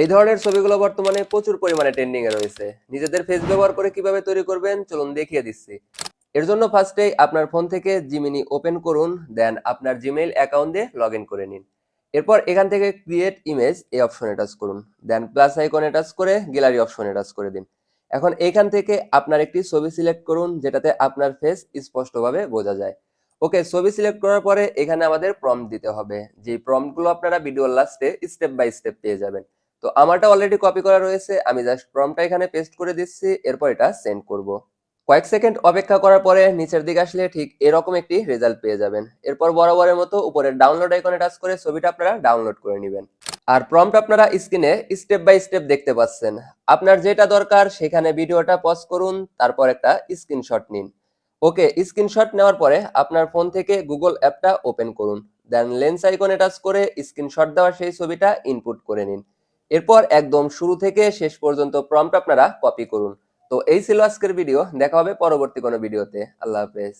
এই ধরনের ছবিগুলো বর্তমানে প্রচুর পরিমাণে ট্রেন্ডিং এ রয়েছে। নিজেদের ফেস ব্যবহার করে কীভাবে তৈরি করবেন, চলুন দেখিয়ে দিচ্ছি। এর জন্য ফার্স্টে আপনার ফোন থেকে জিমিনি ওপেন করুন দেন আপনার জিমেইল অ্যাকাউন্ট লগ ইন করে নিন। এরপর এখান থেকে ক্রিয়েট ইমেজ এই অপশনে টাচ করুন। দেন প্লাস আইকনে টাচ করে গ্যালারি অপশনে টাচ করে দিন। এখন এখান থেকে আপনার একটি ছবি সিলেক্ট করুন, যেটাতে আপনার ফেস স্পষ্টভাবে বোঝা যায়। ওকে, ছবি সিলেক্ট করার পরে এখানে আমাদের প্রম্পট দিতে হবে। যে প্রম্পটগুলো আপনারা ভিডিওর লাস্টে স্টেপ বাই স্টেপ পেয়ে যাবেন। তো আমারটা অলরেডি কপি করা রয়েছে, আমি জাস্ট প্রম্পটটা এখানে পেস্ট করে দিচ্ছি, এরপর এটা সেন্ড করব। কয়েক সেকেন্ড অপেক্ষা করার পরে নিচের দিকে আসলে ঠিক এরকম একটি রেজাল্ট পেয়ে যাবেন। এরপর বরাবরের মতো উপরের ডাউনলোড আইকনে টাচ করে ছবিটা আপনারা ডাউনলোড করে নেবেন। আর প্রম্পট আপনারা স্ক্রিনে স্টেপ বাই স্টেপ দেখতে পাচ্ছেন। আপনার যেটা দরকার সেখানে ভিডিওটা পজ করুন, তারপর একটা স্ক্রিনশট নিন। ওকে স্ক্রিনশট নেওয়ার পরে আপনার ফোন থেকে গুগল অ্যাপটা ওপেন করুন। দেন লেন্স আইকনে টাচ করে স্ক্রিনশট দেওয়া সেই ছবিটা ইনপুট করে নিন। এরপর একদম শুরু থেকে শেষ পর্যন্ত প্রম্পট আপনারা কপি করুন। তো এই ছিল আজকের ভিডিও দেখা হবে পরবর্তী কোনো ভিডিওতে আল্লাহ হাফেজ।